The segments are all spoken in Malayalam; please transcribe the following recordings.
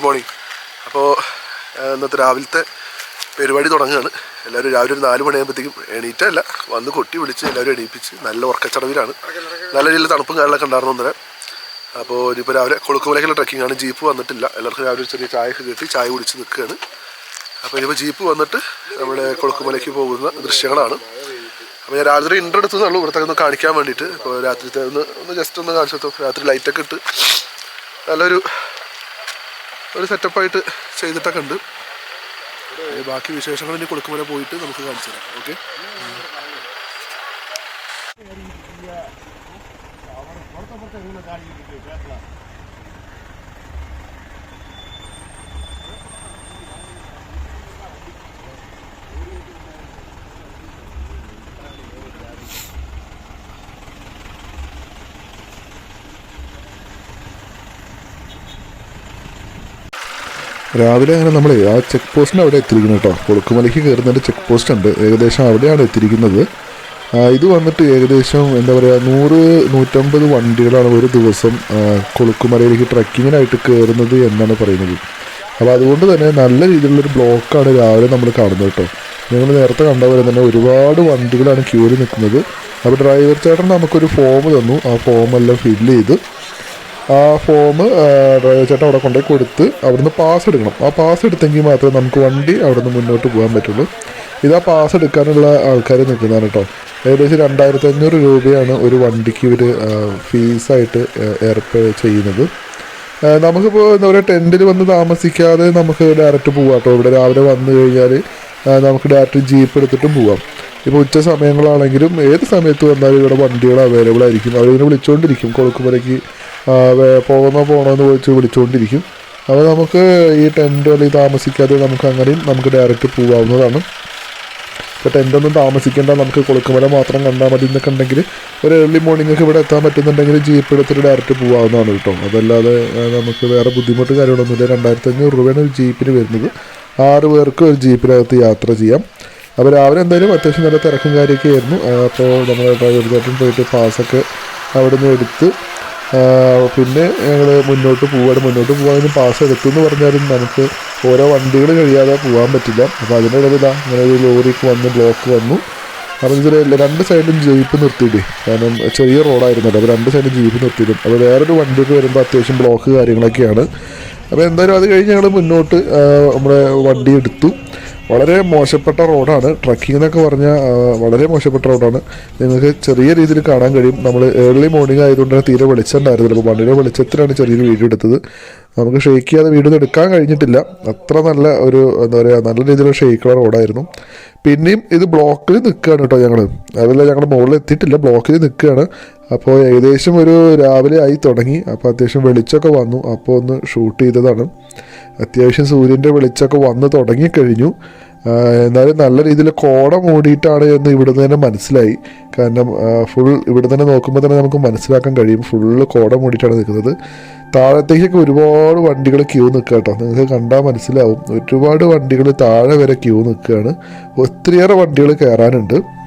Good morning. അപ്പോൾ ഇന്നത്തെ രാവിലത്തെ പരിപാടി തുടങ്ങുകയാണ്. എല്ലാവരും രാവിലെ ഒരു നാല് മണിയാകുമ്പോഴത്തേക്കും എണീറ്റല്ല വന്ന് കൊട്ടി വിളിച്ച് എല്ലാവരും എണീപ്പിച്ച് നല്ല ഉറക്കച്ചടവിലാണ്. നല്ല രീതിയിൽ തണുപ്പും കാര്യങ്ങളൊക്കെ ഉണ്ടായിരുന്നു അന്നേരം അപ്പോൾ ഇനിയിപ്പോൾ രാവിലെ കൊളുക്കുമലയ്ക്കുള്ള ട്രക്കിംഗ് ആണ്. ജീപ്പ് വന്നിട്ടില്ല. എല്ലാവർക്കും രാവിലെ ചെറിയ ചായ ഒക്കെ കിട്ടി. ചായ കുടിച്ച് നിൽക്കുകയാണ്. അപ്പോൾ ഇനിയിപ്പോൾ ജീപ്പ് വന്നിട്ട് നമ്മുടെ കൊളുക്കുമലയ്ക്ക് പോകുന്ന ദൃശ്യങ്ങളാണ്. അപ്പോൾ ഞാൻ രാത്രി ഇന്റർ എടുത്തതുള്ളൂ ഇവിടുത്തെ ഒന്ന് കാണിക്കാൻ വേണ്ടിയിട്ട്. അപ്പോൾ രാത്രിത്തെ ഒന്ന് ഒന്ന് ജസ്റ്റ് ഒന്ന് കാണിച്ചു രാത്രി ലൈറ്റൊക്കെ ഇട്ട്. നല്ലൊരു ഒരു സെറ്റപ്പായിട്ട് ചെയ്തിട്ടൊക്കെ ഉണ്ട് ബാക്കി വിശേഷങ്ങൾ ഇനി കൊടുക്കുമ്പോൾ പോയിട്ട് നമുക്ക് കാണിച്ചു തരാം ഓക്കെ രാവിലെ അങ്ങനെ നമ്മൾ ആ ചെക്ക് പോസ്റ്റിന് അവിടെ എത്തിയിരിക്കുന്നു കേട്ടോ. കൊളുക്കുമലയ്ക്ക് കയറുന്നതിന്റെ ചെക്ക് പോസ്റ്റ് ഉണ്ട്. ഏകദേശം അവിടെയാണ് എത്തിയിരിക്കുന്നത്. ഇത് വന്നിട്ട് ഏകദേശം എന്താ പറയുക നൂറ് നൂറ്റമ്പത് വണ്ടികളാണ് ഒരു ദിവസം കൊളുക്കുമലയിലേക്ക് ട്രക്കിങ്ങിനായിട്ട് കയറുന്നത് എന്നാണ് പറയുന്നത്. അപ്പോൾ അതുകൊണ്ട് തന്നെ നല്ല രീതിയിലുള്ളൊരു ബ്ലോക്കാണ് രാവിലെ നമ്മൾ കാണുന്നത് കേട്ടോ. നിങ്ങൾ നേരത്തെ കണ്ട പോലെ തന്നെ ഒരുപാട് വണ്ടികളാണ് ക്യൂവിൽ നിൽക്കുന്നത്. അപ്പോൾ ഡ്രൈവർ ചേട്ടൻ നമുക്കൊരു ഫോം തന്നു. ആ ഫോമെല്ലാം ഫില്ല് ചെയ്ത് ആ ഫോം ഡ്രൈവർ ചേട്ടൻ അവിടെ കൊണ്ടുപോയി കൊടുത്ത് അവിടുന്ന് പാസ് എടുക്കണം. ആ പാസ് എടുത്തെങ്കിൽ മാത്രമേ നമുക്ക് വണ്ടി അവിടുന്ന് മുന്നോട്ട് പോകാൻ പറ്റുള്ളൂ. ഇത് ആ പാസ് എടുക്കാനുള്ള ആൾക്കാർ നിൽക്കുന്നതാണ് കേട്ടോ. ഏകദേശം രണ്ടായിരത്തി അഞ്ഞൂറ് രൂപയാണ് ഒരു വണ്ടിക്ക് ഇവർ ഫീസായിട്ട് ഏർപ്പെ ചെയ്യുന്നത്. നമുക്കിപ്പോൾ എന്താ പറയുക ടെന്റിൽ വന്ന് താമസിക്കാതെ നമുക്ക് ഡയറക്റ്റ് പോകാം കേട്ടോ. ഇവിടെ രാവിലെ വന്നു കഴിഞ്ഞാൽ നമുക്ക് ഡയറക്റ്റ് ജീപ്പ് എടുത്തിട്ടും പോവാം. ഇപ്പോൾ ഉച്ച സമയങ്ങളാണെങ്കിലും ഏത് സമയത്ത് വന്നാലും ഇവിടെ വണ്ടികൾ അവൈലബിൾ ആയിരിക്കും. അവരിങ്ങനെ വിളിച്ചുകൊണ്ടിരിക്കും കൊളുക്കുമലയ്ക്ക് വേ- പോകണോ എന്ന് വിളിച്ച് വിളിച്ചുകൊണ്ടിരിക്കും അപ്പോൾ നമുക്ക് ഈ ടെന്റ് അല്ലെങ്കിൽ താമസിക്കാതെ നമുക്ക് അങ്ങനെയും നമുക്ക് ഡയറക്റ്റ് പോകാവുന്നതാണ് ഇപ്പോൾ ടെന്റൊന്നും താമസിക്കേണ്ട നമുക്ക് കൊളുക്കുമല മാത്രം കണ്ടാൽ മതി എന്നൊക്കെ ഉണ്ടെങ്കിൽ ഒരു ഏർലി മോർണിംഗ് ഒക്കെ ഇവിടെ എത്താൻ പറ്റുന്നുണ്ടെങ്കിൽ ജീപ്പ് എടുത്തിട്ട് ഡയറക്റ്റ് പോകാവുന്നതാണ് കേട്ടോ. അതല്ലാതെ നമുക്ക് വേറെ ബുദ്ധിമുട്ട് കാര്യങ്ങളൊന്നുമില്ല. രണ്ടായിരത്തി അഞ്ഞൂറ് രൂപയാണ് ഒരു ജീപ്പിന് വരുന്നത്. ആറ് പേർക്ക് ഒരു ജീപ്പിനകത്ത് യാത്ര ചെയ്യാം. അപ്പോൾ രാവിലെ എന്തായാലും അത്യാവശ്യം നല്ല തിരക്കും കാര്യമൊക്കെ ആയിരുന്നു. അപ്പോൾ നമ്മൾ ഡ്രൈവർ ചേട്ടൻ പോയിട്ട് പാസ്സൊക്കെ അവിടെ നിന്ന് എടുത്ത് പിന്നെ ഞങ്ങൾ മുന്നോട്ട് പോവുകയാണ് മുന്നോട്ട് പോകാൻ പാസ് എടുത്തു എന്ന് പറഞ്ഞാലും നമുക്ക് ഓരോ വണ്ടികൾ കഴിയാതെ പോകാൻ പറ്റില്ല. അപ്പോൾ അതിനിടയിലാ ഇങ്ങനെ ഒരു ലോറിക്ക് വന്ന് ബ്ലോക്ക് വന്നു. അപ്പോൾ ഇതിൽ രണ്ട് സൈഡിലും ജീപ്പ് നിർത്തിയിട്ടേ കാരണം ചെറിയ റോഡായിരുന്നല്ലോ അപ്പോൾ രണ്ട് സൈഡിലും ജീപ്പ് നിർത്തിയിട്ടും അപ്പോൾ വേറൊരു വണ്ടിയൊക്കെ വരുമ്പോൾ അത്യാവശ്യം ബ്ലോക്ക് കാര്യങ്ങളൊക്കെയാണ്. അപ്പോൾ എന്തായാലും അത് കഴിഞ്ഞ് ഞങ്ങൾ മുന്നോട്ട് നമ്മുടെ വണ്ടി എടുത്തു. വളരെ മോശപ്പെട്ട റോഡാണ്. ട്രക്കിംഗ് എന്നൊക്കെ പറഞ്ഞാൽ വളരെ മോശപ്പെട്ട റോഡാണ്. നിങ്ങൾക്ക് ചെറിയ രീതിയിൽ കാണാൻ കഴിയും. നമ്മൾ ഏർലി മോർണിംഗ് ആയതുകൊണ്ട് തീരെ വെളിച്ചമുണ്ടായിരുന്നില്ല. അപ്പോൾ വണ്ടിയുടെ വെളിച്ചത്തിലാണ് ചെറിയൊരു വീഡിയോ എടുത്തത്. നമുക്ക് ഷെയ്ക്ക് ചെയ്യാതെ വീഡിയോ എടുക്കാൻ കഴിഞ്ഞിട്ടില്ല. അത്ര നല്ല ഒരു എന്താ പറയുക നല്ല രീതിയിലുള്ള ഷെയ്ക്കുള്ള റോഡായിരുന്നു. പിന്നെയും ഇത് ബ്ലോക്കിൽ നിൽക്കുകയാണ് കേട്ടോ ഞങ്ങൾ അതല്ല ഞങ്ങൾ മുകളിൽ എത്തിയിട്ടില്ല. ബ്ലോക്കിൽ നിൽക്കുകയാണ്. അപ്പോൾ ഏകദേശം ഒരു രാവിലെ ആയി തുടങ്ങി. അപ്പോൾ അത്യാവശ്യം വെളിച്ചമൊക്കെ വന്നു. അപ്പോൾ ഒന്ന് ഷൂട്ട് ചെയ്തതാണ്. അത്യാവശ്യം സൂര്യന്റെ വെളിച്ചമൊക്കെ വന്ന് തുടങ്ങിക്കഴിഞ്ഞു. എന്നാലും നല്ല രീതിയിൽ കോട മൂടിയിട്ടാണ് എന്ന് ഇവിടുന്ന് തന്നെ മനസ്സിലായി. കാരണം ഫുൾ ഇവിടെ തന്നെ നോക്കുമ്പോൾ തന്നെ നമുക്ക് മനസ്സിലാക്കാൻ കഴിയും. ഫുള്ള് കോട മൂടിയിട്ടാണ് നിൽക്കുന്നത്. താഴത്തേക്കൊക്കെ ഒരുപാട് വണ്ടികൾ ക്യൂ നിൽക്കുക കേട്ടോ. നിങ്ങൾക്ക് കണ്ടാൽ മനസ്സിലാവും. ഒരുപാട് വണ്ടികൾ താഴെ വരെ ക്യൂ നിൽക്കുകയാണ്. ഒത്തിരിയേറെ വണ്ടികൾ കയറാനുണ്ട്.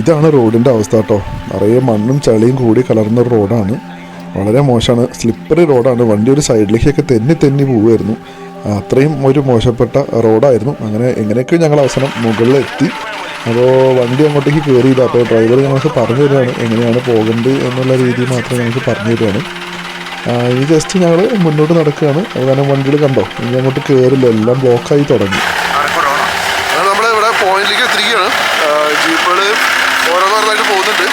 ഇതാണ് റോഡിന്റെ അവസ്ഥ കേട്ടോ. നിറയെ മണ്ണും ചളിയും കൂടി കലർന്ന റോഡാണ്. വളരെ മോശമാണ്. സ്ലിപ്പറി റോഡാണ്. വണ്ടി ഒരു സൈഡിലേക്കൊക്കെ തെന്നി തെന്നി പോവുമായിരുന്നു അത്രയും ഒരു മോശപ്പെട്ട റോഡായിരുന്നു. അങ്ങനെ എങ്ങനെയൊക്കെ ഞങ്ങൾ അവസാനം മുകളിലെത്തി. അപ്പോൾ വണ്ടി അങ്ങോട്ടേക്ക് കയറിയില്ല അപ്പോൾ ഡ്രൈവർ ഞങ്ങൾക്ക് പറഞ്ഞു തരികയാണ് എങ്ങനെയാണ് പോകേണ്ടത് എന്നുള്ള രീതി മാത്രം ഞങ്ങൾക്ക് പറഞ്ഞു തരികയാണ് ഈ ജസ്റ്റ് ഞങ്ങൾ മുന്നോട്ട് നടക്കുകയാണ്. കാരണം വണ്ടികൾ കണ്ടോ? ഇനി അങ്ങോട്ട് കയറില്ല എല്ലാം ബ്ലോക്കായി തുടങ്ങി. നമ്മളിവിടെ പോയിന്റിലേക്ക് എത്തിയിരിക്കുകയാണ്. ജീപ്പുകൾ ഓരോന്നോരോന്നായിട്ട് പോകുന്നുണ്ട്.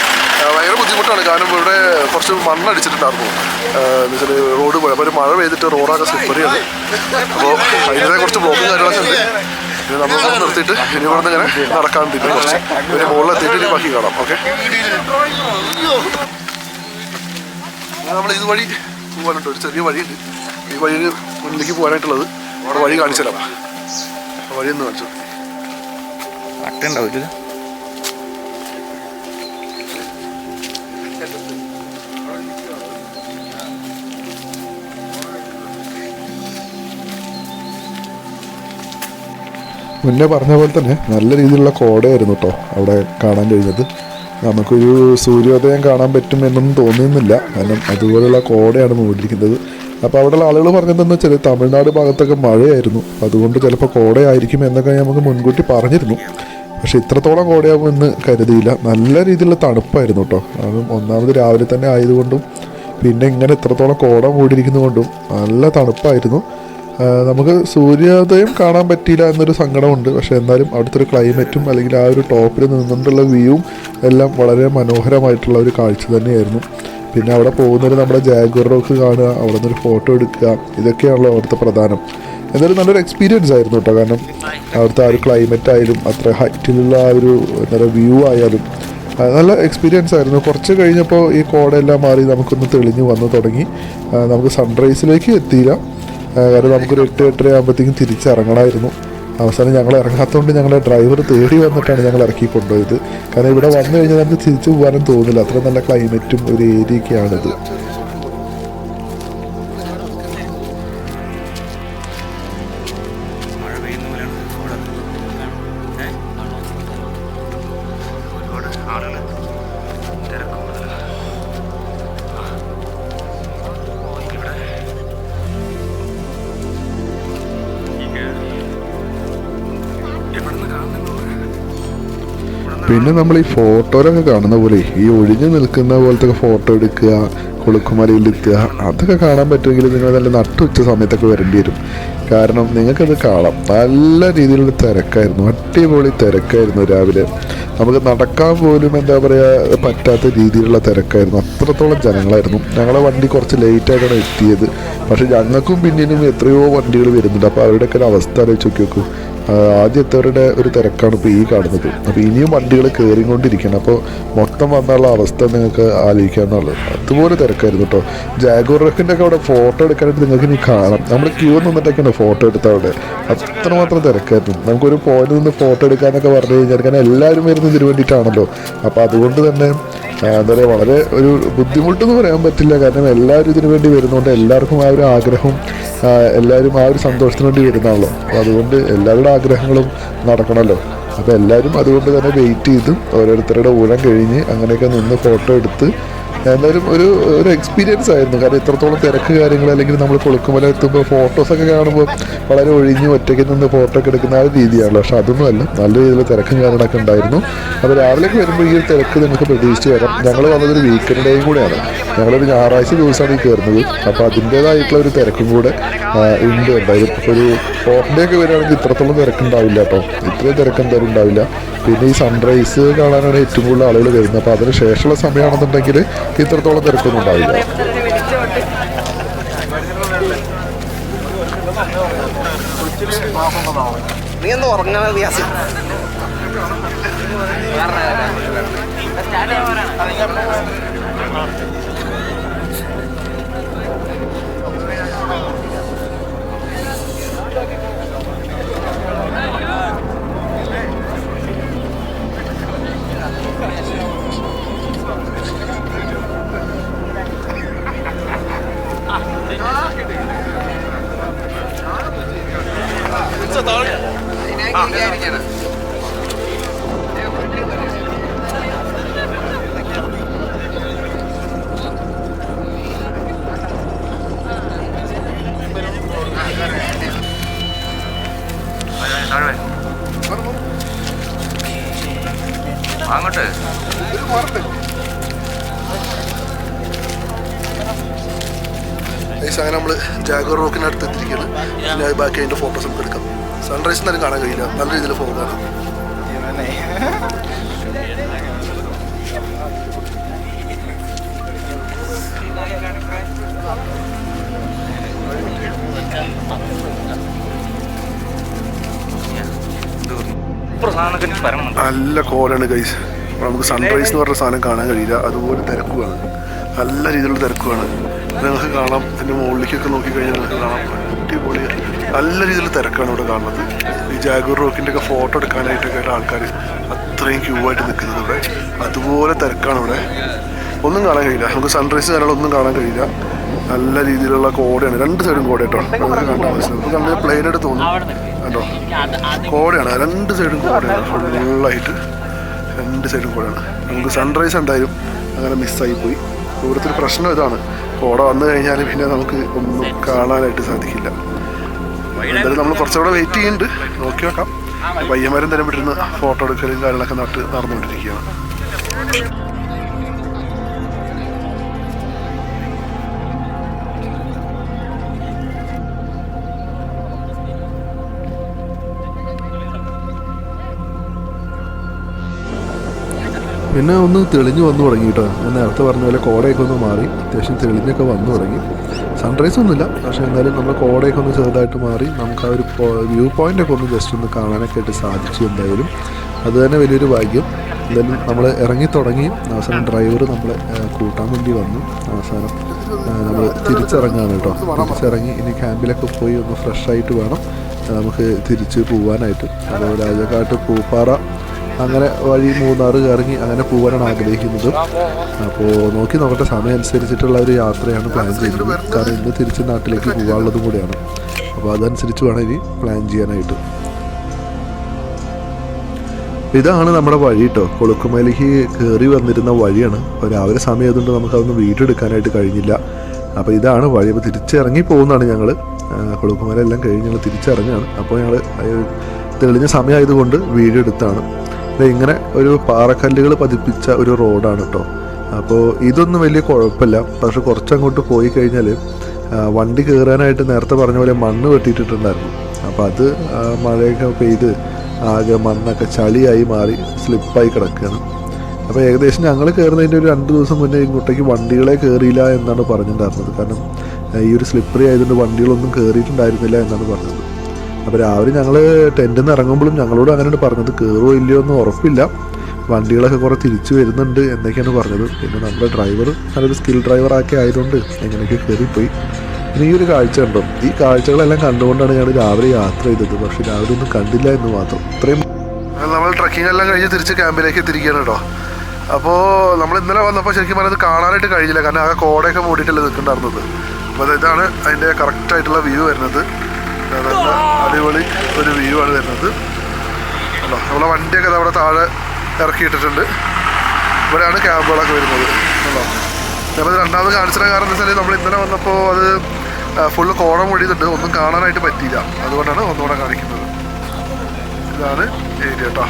ഭയങ്കര ബുദ്ധിമുട്ടാണ്. കാരണം ഇവിടെ കുറച്ച് മണ്ണടിച്ചിട്ടുണ്ടായിരുന്നു. എന്ന് വെച്ചാൽ റോഡ് ഒരു മഴ പെയ്തിട്ട് റോഡൊക്കെ സ്ലിപ്പറിയാണ് അപ്പോൾ അതിന്റെ കുറച്ച് ബ്ലോക്കും കാര്യങ്ങളൊക്കെ ഉണ്ട്. ഇനി നമ്മൾ നിർത്തിയിട്ട് ഇനി ഇവിടെ നിന്ന് ഇങ്ങനെ നടക്കാൻ തീരും കുറച്ച് ഇനി മുകളിൽ എത്തിയിട്ട് ഇനി ബാക്കി കാണാം. ഓക്കെ നമ്മൾ ഇതുവഴി പോകാനുണ്ട് ഒരു ചെറിയ വഴിയുണ്ട്. ഈ വഴി മുന്നിലേക്ക് പോകാനായിട്ടുള്ളത്. അവിടെ വഴി കാണിച്ചു തരാം. കാണിച്ചു അട്ടുണ്ടാവില്ല മുന്നേ പറഞ്ഞ പോലെ തന്നെ നല്ല രീതിയിലുള്ള കോടയായിരുന്നു കേട്ടോ അവിടെ കാണാൻ കഴിഞ്ഞത്. നമുക്കൊരു സൂര്യോദയം കാണാൻ പറ്റും എന്നൊന്നും തോന്നുന്നില്ല കാരണം അതുപോലെയുള്ള കോടയാണ് മൂടിയിരിക്കുന്നത്. അപ്പോൾ അവിടെയുള്ള ആളുകൾ പറഞ്ഞതെന്ന് വെച്ചാൽ തമിഴ്നാട് ഭാഗത്തൊക്കെ മഴയായിരുന്നു. അതുകൊണ്ട് ചിലപ്പോൾ കോടയായിരിക്കും എന്നൊക്കെ നമുക്ക് മുൻകൂട്ടി പറഞ്ഞിരുന്നു. പക്ഷെ ഇത്രത്തോളം കോടയാവുമെന്ന് കരുതിയില്ല. നല്ല രീതിയിലുള്ള തണുപ്പായിരുന്നു കേട്ടോ അതും ഒന്നാമത് രാവിലെ തന്നെ ആയതുകൊണ്ടും പിന്നെ ഇങ്ങനെ ഇത്രത്തോളം കോട മൂടിയിരിക്കുന്നതുകൊണ്ടും നല്ല തണുപ്പായിരുന്നു. നമുക്ക് സൂര്യോദയം കാണാൻ പറ്റിയില്ല എന്നൊരു സങ്കടമുണ്ട്. പക്ഷെ എന്നാലും അവിടുത്തെ ഒരു ക്ലൈമറ്റും അല്ലെങ്കിൽ ആ ഒരു ടോപ്പിൽ നിന്നുകൊണ്ടുള്ള വ്യൂവും എല്ലാം വളരെ മനോഹരമായിട്ടുള്ള ഒരു കാഴ്ച തന്നെയായിരുന്നു. പിന്നെ അവിടെ പോകുന്നൊരു നമ്മുടെ ജാഗ്വർ റോക്ക് കാണുക അവിടെ നിന്നൊരു ഫോട്ടോ എടുക്കുക ഇതൊക്കെയാണല്ലോ അവിടുത്തെ പ്രധാനം. എന്തായാലും നല്ലൊരു എക്സ്പീരിയൻസ് ആയിരുന്നു കേട്ടോ. കാരണം അവിടുത്തെ ആ ഒരു ക്ലൈമറ്റ് ആയാലും അത്ര ഹൈറ്റിലുള്ള ആ ഒരു എന്താ വ്യൂ ആയാലും നല്ല എക്സ്പീരിയൻസ് ആയിരുന്നു. കുറച്ച് കഴിഞ്ഞപ്പോൾ ഈ കോടയെല്ലാം മാറി നമുക്കൊന്ന് തെളിഞ്ഞു വന്ന് തുടങ്ങി. നമുക്ക് സൺറൈസിലേക്ക് എത്തിയില്ല. കാരണം നമുക്കൊരു എട്ട് എട്ടര ആകുമ്പോഴത്തേക്കും തിരിച്ചിറങ്ങണമായിരുന്നു. അവസാനം ഞങ്ങൾ ഇറങ്ങാത്തതുകൊണ്ട് ഞങ്ങളെ ഡ്രൈവർ തേടി വന്നിട്ടാണ് ഞങ്ങൾ ഇറക്കി കൊണ്ടുപോയത്. കാരണം ഇവിടെ വന്നു കഴിഞ്ഞാൽ നമുക്ക് തിരിച്ചു പോകാനും തോന്നില്ല. അത്ര നല്ല ക്ലൈമറ്റും ഒരു ഏരിയയൊക്കെയാണിത് പിന്നെ നമ്മൾ ഈ ഫോട്ടോയിലൊക്കെ കാണുന്ന പോലെ ഈ ഒഴിഞ്ഞു നിൽക്കുന്ന പോലത്തെ ഫോട്ടോ എടുക്കുക കുളുക്കുമലയിൽ എത്തുക അതൊക്കെ കാണാൻ പറ്റുമെങ്കിൽ നിങ്ങൾ നല്ല നട്ടുച്ച സമയത്തൊക്കെ വരേണ്ടി വരും. കാരണം നിങ്ങൾക്കത് കാണാം. നല്ല രീതിയിലുള്ള തിരക്കായിരുന്നു. അടിപൊളി തിരക്കായിരുന്നു രാവിലെ. നമുക്ക് നടക്കാൻ പോലും എന്താ പറയുക പറ്റാത്ത രീതിയിലുള്ള തിരക്കായിരുന്നു. അത്രത്തോളം ജനങ്ങളായിരുന്നു. ഞങ്ങളെ വണ്ടി കുറച്ച് ലേറ്റായിട്ടാണ് എത്തിയത്. പക്ഷേ ഞങ്ങൾക്കും പിന്നീടും എത്രയോ വണ്ടികൾ വരുന്നുണ്ട്. അപ്പോൾ അവരുടെയൊക്കെ ഒരു അവസ്ഥ ആലോചിച്ച് നോക്കി നോക്കൂ. ആദ്യത്തവരുടെ ഒരു തിരക്കാണ് ഇപ്പോൾ ഈ കാണുന്നത്. അപ്പോൾ ഇനിയും വണ്ടികൾ കയറിക്കൊണ്ടിരിക്കണം അപ്പോൾ മൊത്തം വന്നുള്ള അവസ്ഥ നിങ്ങൾക്ക് ആലോചിക്കാമെന്നുള്ളത് അതുപോലെ തിരക്കായിരുന്നു കേട്ടോ ജാഗോറഫിന്റെ ഒക്കെ അവിടെ ഫോട്ടോ എടുക്കാനായിട്ട് നിങ്ങൾക്ക് ഇനി കാണാം. നമ്മൾ ക്യൂ നിന്നിട്ടൊക്കെയാണ് ഫോട്ടോ എടുത്ത അവിടെ. അത്രമാത്രം തിരക്കായിരുന്നു. നമുക്കൊരു പോയിന്റ് നിന്ന് ഫോട്ടോ എടുക്കാനൊക്കെ പറഞ്ഞു കഴിഞ്ഞാൽ കാരണം എല്ലാവരും വരുന്നത് ഇതിന് വേണ്ടിയിട്ടാണല്ലോ. അപ്പോൾ അതുകൊണ്ട് തന്നെ എന്താ പറയുക വളരെ ഒരു ബുദ്ധിമുട്ടെന്ന് പറയാൻ പറ്റില്ല. കാരണം എല്ലാവരും ഇതിനു വേണ്ടി വരുന്നതുകൊണ്ട് എല്ലാവർക്കും ആ ഒരു ആഗ്രഹം എല്ലാവരും ആ ഒരു സന്തോഷത്തിന് വേണ്ടി വരുന്നതാണല്ലോ. അപ്പോൾ അതുകൊണ്ട് എല്ലാവരുടെ ആഗ്രഹങ്ങളും നടക്കണമല്ലോ അപ്പോൾ എല്ലാവരും അതുകൊണ്ട് തന്നെ വെയിറ്റ് ചെയ്ത് ഓരോരുത്തരുടെ ഊഴം കഴിഞ്ഞ് അങ്ങനെയൊക്കെ നിന്ന് ഫോട്ടോ എടുത്ത് എന്തായാലും ഒരു ഒരു എക്സ്പീരിയൻസ് ആയിരുന്നു. കാരണം ഇത്രത്തോളം തിരക്ക് കാര്യങ്ങൾ അല്ലെങ്കിൽ നമ്മൾ കൊളുക്കുമല എത്തുമ്പോൾ ഫോട്ടോസൊക്കെ കാണുമ്പോൾ വളരെ ഒഴിഞ്ഞ് ഒറ്റയ്ക്ക് നിന്ന് ഫോട്ടോ ഒക്കെ എടുക്കുന്ന ആ ഒരു രീതിയാണല്ലോ. പക്ഷെ അതൊന്നും അല്ല. നല്ല രീതിയിൽ തിരക്കും കാര്യങ്ങളൊക്കെ ഉണ്ടായിരുന്നു. അപ്പോൾ രാവിലെയൊക്കെ വരുമ്പോൾ ഈ ഒരു തിരക്ക് നിങ്ങൾക്ക് പ്രതീക്ഷിച്ച് വരാം. ഞങ്ങൾ വന്നതൊരു വീക്കെൻഡേയും കൂടെയാണ്. ഞങ്ങളൊരു ഞായറാഴ്ച ദിവസമാണ് ഈ കയറുന്നത് അപ്പോൾ അതിന്റേതായിട്ടുള്ള ഒരു തിരക്കും കൂടെ ഉണ്ട്. ഇപ്പോൾ ഒരു ഡേ ഒക്കെ വരികയാണെങ്കിൽ ഇത്രത്തോളം തിരക്കുണ്ടാവില്ല കേട്ടോ. ഇത്രയും തിരക്ക് എന്തായാലും ഉണ്ടാവില്ല. പിന്നെ ഈ സൺറൈസ് കാണാനാണ് ഏറ്റവും കൂടുതൽ ആളുകൾ വരുന്നത്. അപ്പോൾ അതിന് ശേഷമുള്ള സമയമാണെന്നുണ്ടെങ്കിൽ ഇത്രത്തോളം തിരക്കൊന്നും ഉണ്ടാവില്ല നീ ഒന്ന് ഉറങ്ങണ റിയാസ്? താഴെ ബാക്കി അതിന്റെ ഫോട്ടോസ് നമുക്ക് എടുക്കാം. സൺറൈസ് എന്നാലും കാണാൻ കഴിയില്ല. നല്ല രീതിയിൽ ഫോട്ടോ കാണാം നല്ല കോലാണ് ഗൈസ് നമുക്ക് സൺറൈസ് എന്ന് പറഞ്ഞ സാധനം കാണാൻ കഴിയില്ല. അതുപോലെ തിരക്കുകയാണ് നല്ല രീതിയിലുള്ള തിരക്കുമാണ് ഇത് നിങ്ങൾക്ക് കാണാം. ഇതിന്റെ മുകളിലേക്കൊക്കെ നോക്കിക്കഴിഞ്ഞാൽ നിങ്ങൾക്ക് കാണാം. അടിപൊളി. നല്ല രീതിയിൽ തിരക്കാണ് ഇവിടെ കാണുന്നത്. ഈ ജാഗൂർ റോക്കിന്റെ ഒക്കെ ഫോട്ടോ എടുക്കാനായിട്ടൊക്കെ ആൾക്കാർ അത്രയും ക്യൂ ആയിട്ട് നിൽക്കുന്നത് ഇവിടെ. അതുപോലെ തിരക്കാണ് ഇവിടെ. ഒന്നും കാണാൻ കഴിയില്ല. നമുക്ക് സൺറൈസ് ഒന്നും കാണാൻ കഴിയില്ല. നല്ല രീതിയിലുള്ള കോടയാണ്. രണ്ട് സൈഡും കോട കേട്ടോ. നമുക്ക് കണ്ടാൽ മനസ്സിലാവും. നമ്മൾ പ്ലെയിനെടുത്ത് പ്ലെയിൻ കേട്ടോ കോടയാണ്. രണ്ട് സൈഡും കോടയാണ്. ഫുള്ളായിട്ട് രണ്ട് സൈഡും കോടയാണ്. നമുക്ക് സൺറൈസ് എന്തായാലും അങ്ങനെ മിസ്സായി പോയി. ഒരു പ്രശ്നം ഇതാണ്. കോട വന്നു കഴിഞ്ഞാൽ പിന്നെ നമുക്ക് ഒന്നും കാണാനായിട്ട് സാധിക്കില്ല. എന്തായാലും നമ്മൾ കുറച്ചുകൂടെ വെയിറ്റ് ചെയ്യുന്നുണ്ട്. നോക്കി നോക്കാം പയ്യന്മാരും തരം വിട്ടിരുന്ന് ഫോട്ടോ എടുക്കലും കാര്യങ്ങളൊക്കെ നട്ട് നടന്നുകൊണ്ടിരിക്കുകയാണ്. പിന്നെ ഒന്ന് തെളിഞ്ഞു വന്നു തുടങ്ങി കേട്ടോ. ഞാൻ നേരത്തെ പറഞ്ഞ പോലെ കോടയൊക്കെ ഒന്ന് മാറി അത്യാവശ്യം തെളിഞ്ഞൊക്കെ വന്നു തുടങ്ങി. സൺറൈസ് ഒന്നുമില്ല. പക്ഷേ എന്തായാലും നമ്മൾ കോടയൊക്കെ ഒന്ന് ചെറുതായിട്ട് മാറി നമുക്ക് ആ ഒരു വ്യൂ പോയിന്റ് ഒക്കെ ഒന്ന് ജസ്റ്റ് ഒന്ന് കാണാനൊക്കെ ആയിട്ട് സാധിച്ചു എന്തായാലും. അത് തന്നെ വലിയൊരു ഭാഗ്യം. എന്തായാലും നമ്മൾ ഇറങ്ങി തുടങ്ങി. അവസാനം ഡ്രൈവർ നമ്മളെ കൂട്ടാൻ വേണ്ടി വന്നു. അവസാനം നമ്മൾ തിരിച്ചിറങ്ങാണ് കേട്ടോ. തിരിച്ചിറങ്ങി ഇനി ക്യാമ്പിലൊക്കെ പോയി ഒന്ന് ഫ്രഷ് ആയിട്ട് വേണം. നമുക്ക് തിരിച്ച് പോവാനായിട്ട്. അപ്പോൾ രാജകാട്ട് പൂപ്പാറ അങ്ങനെ വഴി മൂന്നാർ കറങ്ങി അങ്ങനെ പോകാനാണ് ആഗ്രഹിക്കുന്നത്. അപ്പോൾ നോക്കി നോക്കട്ടെ സമയം അനുസരിച്ചിട്ടുള്ള ഒരു യാത്രയാണ് പ്ലാൻ ചെയ്യുന്നത് കാരണം ഇന്ന് തിരിച്ച് നാട്ടിലേക്ക് പോകാനുള്ളതും കൂടിയാണ്. അപ്പോൾ അതനുസരിച്ച് വേണം ഇനി പ്ലാൻ ചെയ്യാനായിട്ട്. ഇതാണ് നമ്മുടെ വഴി കേട്ടോ കൊളുക്കുമലേക്ക് കയറി വന്നിരുന്ന വഴിയാണ്. അപ്പോൾ രാവിലെ സമയം ആയതുകൊണ്ട് നമുക്കതൊന്ന് വീഡിയോ എടുക്കാനായിട്ട് കഴിഞ്ഞില്ല. അപ്പോൾ ഇതാണ് വഴി. അപ്പോൾ തിരിച്ചിറങ്ങി പോകുന്നതാണ് ഞങ്ങൾ കൊളുക്കുമല എല്ലാം കഴിഞ്ഞ് ഞങ്ങൾ തിരിച്ചിറങ്ങുകയാണ്. അപ്പോൾ ഞങ്ങൾ തെളിഞ്ഞ സമയമായതുകൊണ്ട് വീടെടുത്താണ്. ഇങ്ങനെ ഒരു പാറക്കല്ലുകൾ പതിപ്പിച്ച ഒരു റോഡാണ് കേട്ടോ അപ്പോൾ ഇതൊന്നും വലിയ കുഴപ്പമില്ല. പക്ഷെ കുറച്ചങ്ങോട്ട് പോയി കഴിഞ്ഞാൽ വണ്ടി കയറാനായിട്ട് നേരത്തെ പറഞ്ഞ പോലെ മണ്ണ് വെട്ടിയിട്ടിട്ടുണ്ടായിരുന്നു. അപ്പോൾ അത് മഴയൊക്കെ പെയ്ത് ആകെ മണ്ണൊക്കെ ചളിയായി മാറി സ്ലിപ്പായി കിടക്കുകയാണ്. അപ്പോൾ ഏകദേശം ഞങ്ങൾ കയറുന്നതിന്റെ ഒരു രണ്ട് ദിവസം മുന്നേ ഇങ്ങോട്ടേക്ക് വണ്ടികളെ കയറിയില്ല എന്നാണ് പറഞ്ഞിട്ടുണ്ടായിരുന്നത്. കാരണം ഈ ഒരു സ്ലിപ്പറി ആയതുകൊണ്ട് വണ്ടികളൊന്നും കയറിയിട്ടുണ്ടായിരുന്നില്ല എന്നാണ് പറഞ്ഞത്. അപ്പോൾ രാവിലെ ഞങ്ങൾ ടെന്റിൽ നിന്ന് ഇറങ്ങുമ്പോഴും ഞങ്ങളോട് അങ്ങനെയാണ് പറഞ്ഞത് കയറുമോ ഇല്ലയോ എന്ന് ഉറപ്പില്ല. വണ്ടികളൊക്കെ കുറേ തിരിച്ചു വരുന്നുണ്ട് എന്നൊക്കെയാണ് പറഞ്ഞത്. പിന്നെ നമ്മുടെ ഡ്രൈവർ നല്ലൊരു സ്കിൽ ഡ്രൈവർ ഡ്രൈവറൊക്കെ ആയതുകൊണ്ട് എങ്ങനെയൊക്കെ കയറിപ്പോയി. പിന്നെ ഈ ഒരു കാഴ്ച ഉണ്ടോ ഈ കാഴ്ചകളെല്ലാം കണ്ടുകൊണ്ടാണ് ഞാൻ രാവിലെ യാത്ര ചെയ്തത്. പക്ഷേ രാവിലെ ഒന്നും കണ്ടില്ല എന്ന് മാത്രം. ഇത്രയും നമ്മൾ ട്രക്കിംഗ് എല്ലാം കഴിഞ്ഞ് തിരിച്ച് ക്യാമ്പിലേക്ക് എത്തിരിക്കുകയാണ് കേട്ടോ. അപ്പോൾ നമ്മൾ ഇന്നലെ വന്നപ്പോൾ ശരിക്കും പറഞ്ഞത് കാണാനായിട്ട് കഴിഞ്ഞില്ല. കാരണം ആ കോടയൊക്കെ മൂടിയിട്ടല്ലേ നിൽക്കുന്നുണ്ടായിരുന്നത് അപ്പോൾ ഇതാണ് അതിന്റെ കറക്റ്റായിട്ടുള്ള വ്യൂ വരുന്നത്. അടിപൊളി ഒരു വ്യൂ ആണ് വരുന്നത്. അല്ലോ നമ്മളെ വണ്ടിയൊക്കെ അവിടെ താഴെ ഇറക്കിയിട്ടിട്ടുണ്ട്. ഇവിടെയാണ് ക്യാമ്പുകളൊക്കെ വരുന്നത്. അല്ലോ ഞാനത് രണ്ടാമത് കാണിച്ചിട്ട് കാരണം എന്താ വെച്ചാൽ നമ്മൾ ഇന്നലെ വന്നപ്പോൾ അത് ഫുള്ള് കോണ മൂടിയിട്ടുണ്ട്. ഒന്നും കാണാനായിട്ട് പറ്റിയില്ല. അതുകൊണ്ടാണ് ഒന്നുകൂടെ കാണിക്കുന്നത്. ഇതാണ് ഏരിയ കേട്ടോ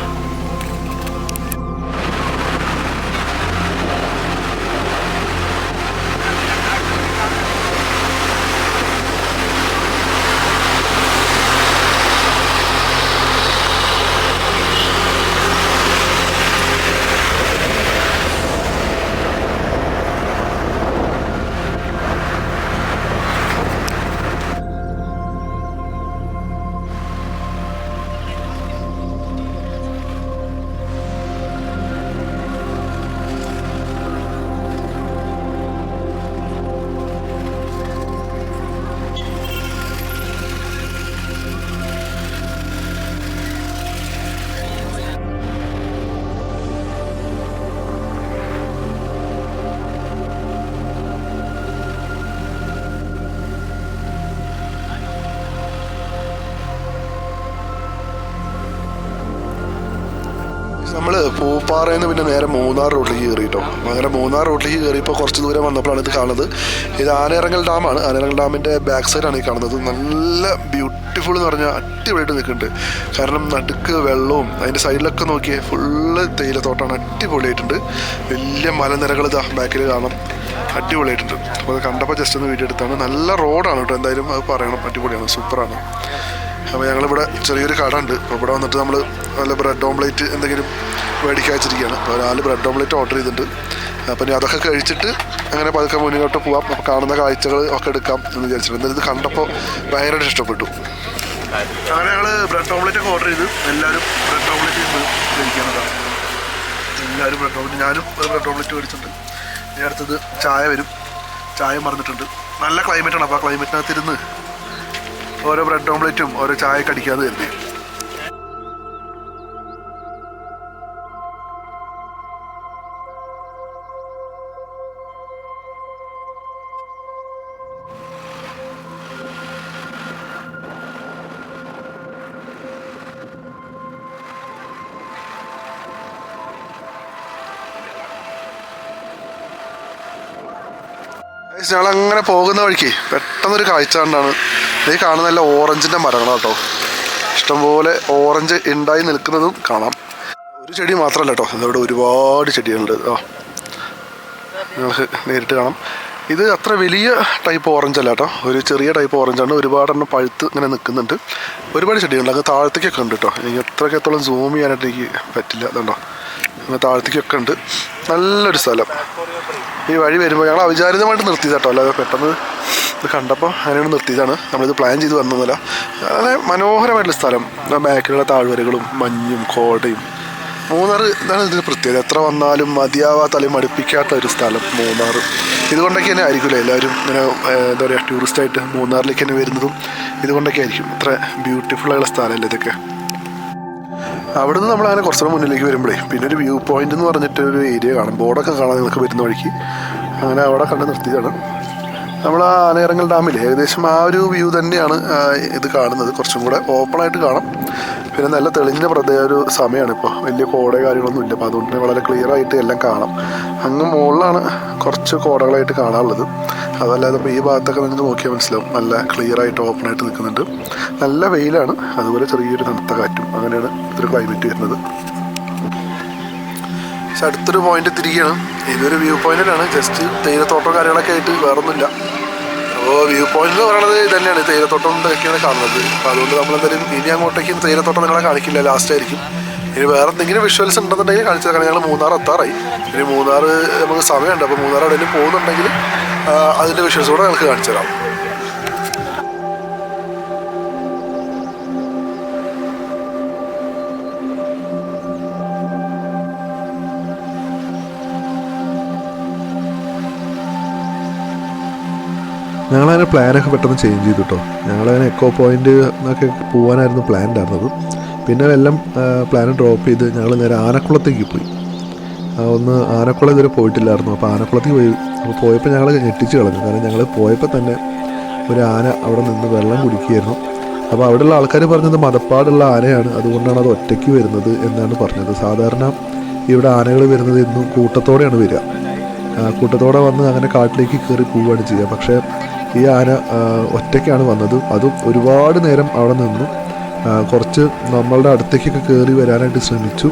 പൂപ്പാറയിൽ നിന്ന് പിന്നെ നേരെ മൂന്നാർ റോഡിലേക്ക് കയറിയിട്ടോ. അങ്ങനെ മൂന്നാർ റോഡിലേക്ക് കയറിയപ്പോൾ കുറച്ച് ദൂരം വന്നപ്പോഴാണ് ഇത് കാണുന്നത്. ഇത് ആനയിറങ്ങൽ ഡാമാണ്. ആനയിറങ്ങൽ ഡാമിന്റെ ബാക്ക് സൈഡാണ് ഈ കാണുന്നത്. നല്ല ബ്യൂട്ടിഫുൾ എന്ന് പറഞ്ഞാൽ അടിപൊളിയായിട്ട് നിൽക്കുന്നുണ്ട്. കാരണം നടുക്ക് വെള്ളവും അതിന്റെ സൈഡിലൊക്കെ നോക്കിയേ ഫുള്ള് തേയിലത്തോട്ടമാണ് അടിപൊളിയായിട്ടുണ്ട്. വലിയ മലനിരകൾ ഇതാ ബാക്കിൽ കാണാം. അടിപൊളിയായിട്ടുണ്ട്. അപ്പോൾ അത് കണ്ടപ്പോൾ ജസ്റ്റ് ഒന്ന് വീഡിയോ എടുത്താണ്. നല്ല റോഡാണ് കേട്ടോ. എന്തായാലും അത് പറയണം. അടിപൊളിയാണ്. സൂപ്പറാണ് അപ്പോൾ ഞങ്ങളിവിടെ ചെറിയൊരു കട ഉണ്ട് അപ്പോൾ ഇവിടെ വന്നിട്ട് നമ്മൾ നല്ല ബ്രെഡ് ഓംലേറ്റ് എന്തെങ്കിലും മേടിക്കാൻ വെച്ചിരിക്കുകയാണ്. അപ്പോൾ നാല് ബ്രെഡ് ഓംലേറ്റ് ഓർഡർ ചെയ്തിട്ടുണ്ട്. അപ്പം ഇനി അതൊക്കെ കഴിച്ചിട്ട് അങ്ങനെ പതുക്കെ മുന്നോട്ട് പോവാം. അപ്പോൾ കാണുന്ന കാഴ്ചകൾ ഒക്കെ എടുക്കാം എന്ന് വിചാരിച്ചിട്ടുണ്ട്. എന്നാലും ഇത് കണ്ടപ്പോൾ ഭയങ്കരമായിട്ട് ഇഷ്ടപ്പെട്ടു. അങ്ങനെ ഞങ്ങൾ ബ്രെഡ് ഓംലേറ്റ് ഒക്കെ ഓർഡർ ചെയ്ത് എല്ലാവരും ബ്രെഡ് ഓംലേറ്റ് കഴിക്കുന്നതാണ് എല്ലാവരും ബ്രെഡ് ഓംലേറ്റ് ഞാനും ബ്രെഡ് ഓംലേറ്റ് മേടിച്ചിട്ടുണ്ട്. ഇനി അടുത്തത് ചായ വരും. ചായ മറന്നിട്ടുണ്ട്. നല്ല ക്ലൈമറ്റാണ് അപ്പോൾ ആ ക്ലൈമറ്റിനകത്ത് ഇരുന്ന് ഓരോ ബ്രെഡ് ഓംലെറ്റും ഓരോ ചായ കടിക്കാതെ കരുതി. ഞങ്ങൾ അങ്ങനെ പോകുന്ന വഴിക്ക് പെട്ടെന്നൊരു കാഴ്ച കണ്ടാണ്. ഈ കാണുന്ന നല്ല ഓറഞ്ചിന്റെ മരങ്ങളാണ് കേട്ടോ. ഇഷ്ടംപോലെ ഓറഞ്ച് ഉണ്ടായി നിൽക്കുന്നതും കാണാം. ഒരു ചെടി മാത്രമല്ല കേട്ടോ. ഇതോടെ ഒരുപാട് ചെടികളുണ്ട്. ആ നിങ്ങൾക്ക് നേരിട്ട് കാണാം. ഇത് അത്ര വലിയ ടൈപ്പ് ഓറഞ്ച് അല്ല കേട്ടോ. ഒരു ചെറിയ ടൈപ്പ് ഓറഞ്ചാണ്. ഒരുപാടെണ്ണം പഴുത്ത് ഇങ്ങനെ നിൽക്കുന്നുണ്ട്. ഒരുപാട് ചെടികളുണ്ട്. അങ്ങ് താഴത്തേക്കൊക്കെ ഉണ്ട് കേട്ടോ. എനിക്ക് എത്രയ്ക്കത്തോളം സൂം ചെയ്യാനായിട്ട് എനിക്ക് പറ്റില്ല. അതുകൊണ്ടോ. അങ്ങ് താഴത്തേക്കൊക്കെ ഉണ്ട്. നല്ലൊരു സ്ഥലം. ഈ വഴി വരുമ്പോൾ ഞങ്ങൾ അവിചാരിതമായിട്ട് നിർത്തി കേട്ടോ അല്ലാതെ പെട്ടെന്ന് ഇത് കണ്ടപ്പോൾ അങ്ങനെയാണ് നിർത്തിയതാണ്. നമ്മളിത് പ്ലാൻ ചെയ്ത് വന്നതല്ല. വളരെ മനോഹരമായിട്ടുള്ള സ്ഥലം. ബാക്കിലുള്ള താഴ്വരകളും മഞ്ഞും കോടയും. മൂന്നാർ ഇതാണ് ഇതിന് പ്രത്യേകത. എത്ര വന്നാലും മതിയാവാത്ത അല്ലെങ്കിൽ മടുപ്പിക്കാത്ത ഒരു സ്ഥലം മൂന്നാർ ഇതുകൊണ്ടൊക്കെ തന്നെ ആയിരിക്കുമല്ലോ എല്ലാവരും ഇങ്ങനെ എന്താ പറയുക ടൂറിസ്റ്റായിട്ട് മൂന്നാറിലേക്ക് തന്നെ വരുന്നതും ഇതുകൊണ്ടൊക്കെ ആയിരിക്കും. ഇത്ര ബ്യൂട്ടിഫുൾ ആയുള്ള സ്ഥലമല്ലേ ഇതൊക്കെ. അവിടെ നിന്ന് നമ്മൾ അങ്ങനെ കുറച്ചുകൂടെ മുന്നിലേക്ക് വരുമ്പോഴേ പിന്നെ ഒരു വ്യൂ പോയിന്റ് എന്ന് പറഞ്ഞിട്ട് ഒരു ഏരിയ കാണും. ബോർഡൊക്കെ കാണാൻ നിങ്ങൾക്ക് വരുന്ന വഴിക്ക്. അങ്ങനെ അവിടെ കണ്ട് നിർത്തിയതാണ്. നമ്മൾ ആ ആനയിറങ്ങൽ ഡാമിൽ ഏകദേശം ആ ഒരു വ്യൂ തന്നെയാണ് ഇത് കാണുന്നത്. കുറച്ചും കൂടെ ഓപ്പണായിട്ട് കാണാം. പിന്നെ നല്ല തെളിഞ്ഞ പ്രത്യേക ഒരു സമയമാണ് ഇപ്പോൾ വലിയ കോട കാര്യങ്ങളൊന്നും ഇല്ല. അപ്പോൾ അതുകൊണ്ട് വളരെ ക്ലിയർ ആയിട്ട് എല്ലാം കാണാം. അങ്ങ് മുകളിലാണ് കുറച്ച് കോടകളായിട്ട് കാണാനുള്ളത്. അതല്ലാതെ ഇപ്പോൾ ഈ ഭാഗത്തൊക്കെ നിങ്ങൾക്ക് നോക്കിയാൽ മനസ്സിലാവും. നല്ല ക്ലിയർ ആയിട്ട് ഓപ്പൺ ആയിട്ട് നിൽക്കുന്നുണ്ട്. നല്ല വെയിലാണ്. അതുപോലെ ചെറിയൊരു തണുത്ത കാറ്റും. അങ്ങനെയാണ് ഇതൊരു ക്ലൈമറ്റ് വരുന്നത്. പക്ഷെ അടുത്തൊരു പോയിന്റ് തിരികെയാണ്. ഇതൊരു വ്യൂ പോയിന്റിലാണ് ജസ്റ്റ് തേയിലത്തോട്ടം കാര്യങ്ങളൊക്കെ ആയിട്ട് വേറൊന്നുമില്ല. അപ്പോൾ വ്യൂ പോയിന്റ് എന്ന് പറയുന്നത് തന്നെയാണ് തേയിലത്തോട്ടം ഇതൊക്കെയാണ് കാണുന്നത്. അപ്പോൾ അതുകൊണ്ട് നമ്മളെന്തായാലും ഇനി അങ്ങോട്ടേക്കും തേയിലത്തോട്ടം നിങ്ങളെ കാണിക്കില്ല. ലാസ്റ്റ് ആയിരിക്കും. ഇനി വേറെ എന്തെങ്കിലും വിഷ്വൽസ് ഉണ്ടെന്നുണ്ടെങ്കിൽ കാണിച്ചു കാരണം ഞങ്ങൾ മൂന്നാർ എത്താറായി. ഇനി മൂന്നാർ നമുക്ക് സമയമുണ്ട്. അപ്പോൾ മൂന്നാർ എവിടെയെങ്കിലും പോകുന്നുണ്ടെങ്കിൽ അതിന്റെ വിഷ്വൽസ് കൂടെ ഞങ്ങൾക്ക് കാണിച്ചു തരാം. ഞങ്ങളതിന് പ്ലാനൊക്കെ പെട്ടെന്ന് ചേഞ്ച് ചെയ്തു കേട്ടോ ഞങ്ങളതിനെ എക്കോ പോയിന്റ് എന്നൊക്കെ പോകാനായിരുന്നു പ്ലാൻ ഉണ്ടായിരുന്നത്. പിന്നെ എല്ലാം പ്ലാൻ ഡ്രോപ്പ് ചെയ്ത് ഞങ്ങൾ നേരെ ആനക്കുളത്തേക്ക് പോയി. ഒന്ന് ആനക്കുളം ഇതുവരെ പോയിട്ടില്ലായിരുന്നു. അപ്പോൾ ആനക്കുളത്തേക്ക് പോയി. അപ്പോൾ പോയപ്പോൾ ഞങ്ങൾ ഞെട്ടിച്ച് കളഞ്ഞു. കാരണം ഞങ്ങൾ പോയപ്പോൾ തന്നെ ഒരു ആന അവിടെ നിന്ന് വെള്ളം കുടിക്കുകയായിരുന്നു. അപ്പോൾ അവിടെയുള്ള ആൾക്കാർ പറഞ്ഞത് മതപ്പാടുള്ള ആനയാണ്. അതുകൊണ്ടാണ് അത് ഒറ്റയ്ക്ക് വരുന്നത് എന്നാണ് പറഞ്ഞത്. സാധാരണ ഇവിടെ ആനകൾ വരുന്നത് എന്നും കൂട്ടത്തോടെയാണ് വരിക. കൂട്ടത്തോടെ വന്ന് അങ്ങനെ കാട്ടിലേക്ക് കയറി പോവുകയാണ് ചെയ്യുക. പക്ഷേ ഈ ആന ഒറ്റയ്ക്കാണ് വന്നത്. അതും ഒരുപാട് നേരം അവിടെ നിന്നു. കുറച്ച് നമ്മളുടെ അടുത്തേക്കൊക്കെ കയറി വരാനായിട്ട് ശ്രമിച്ചു.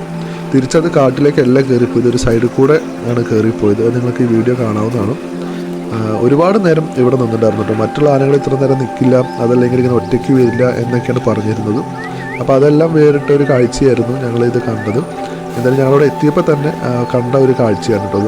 തിരിച്ചത് കാട്ടിലേക്കല്ല കയറിപ്പോയത് ഒരു സൈഡിൽ കൂടെ ആണ് കയറിപ്പോയത് അത് നിങ്ങൾക്ക് ഈ വീഡിയോ കാണാവുന്നതാണ്. ഒരുപാട് നേരം ഇവിടെ നിന്നിട്ടുണ്ടായിരുന്നു കേട്ടോ. മറ്റുള്ള ആനകൾ ഇത്ര നേരം നിൽക്കില്ല അതല്ലെങ്കിൽ ഇങ്ങനെ ഒറ്റയ്ക്ക് വരില്ല എന്നൊക്കെയാണ് പറഞ്ഞിരുന്നത്. അപ്പോൾ അതെല്ലാം വേറിട്ട ഒരു കാഴ്ചയായിരുന്നു ഞങ്ങളിത് കണ്ടത്. എന്തായാലും ഞങ്ങളവിടെ എത്തിയപ്പോൾ തന്നെ കണ്ട ഒരു കാഴ്ചയാണ് കേട്ടോ